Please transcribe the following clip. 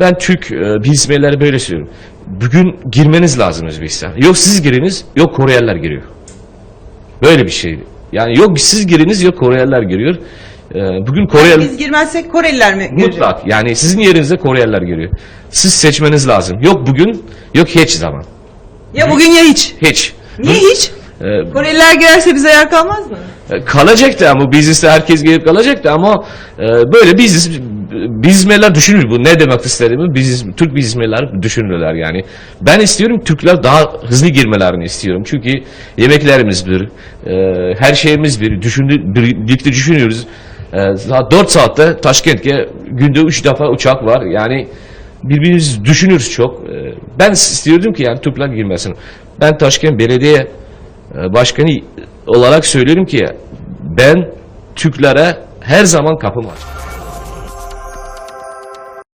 Ben Türk e, bizmeleri böyle söylüyorum. Bugün girmeniz lazım Özbekistan. Yok siz giriniz, yok Koreliler giriyor. Böyle bir şey. Yani yok siz giriniz, yok Koreliler giriyor. E, bugün Koreliler... Biz girmezsek Koreliler mi girecek? Mutlak. Yani sizin yerinizde Koreliler giriyor. Siz seçmeniz lazım. Yok bugün, yok hiç zaman. Ya bugün ya hiç. Hiç. Niye hiç? Ee, Koreliler girerse bize yer kalmaz mı? kalacaktı ama bizneste herkes gelip kalacaktı ama e, böyle biz bizmeler düşünür bu. Ne demek istediğimi biz Türk bizmeler düşünürler yani. Ben istiyorum Türkler daha hızlı girmelerini istiyorum. Çünkü yemeklerimiz bir e, her şeyimiz bir. Düşündü birlikte düşünüyoruz. E, daha 4 saatte Taşkent'e günde 3 defa uçak var. Yani birbirimizi düşünürüz çok. E, ben istiyordum ki yani Türkler girmesin. Ben Taşkent Belediye e, başkanı olarak söylüyorum ki ben Türklere her zaman kapım açık.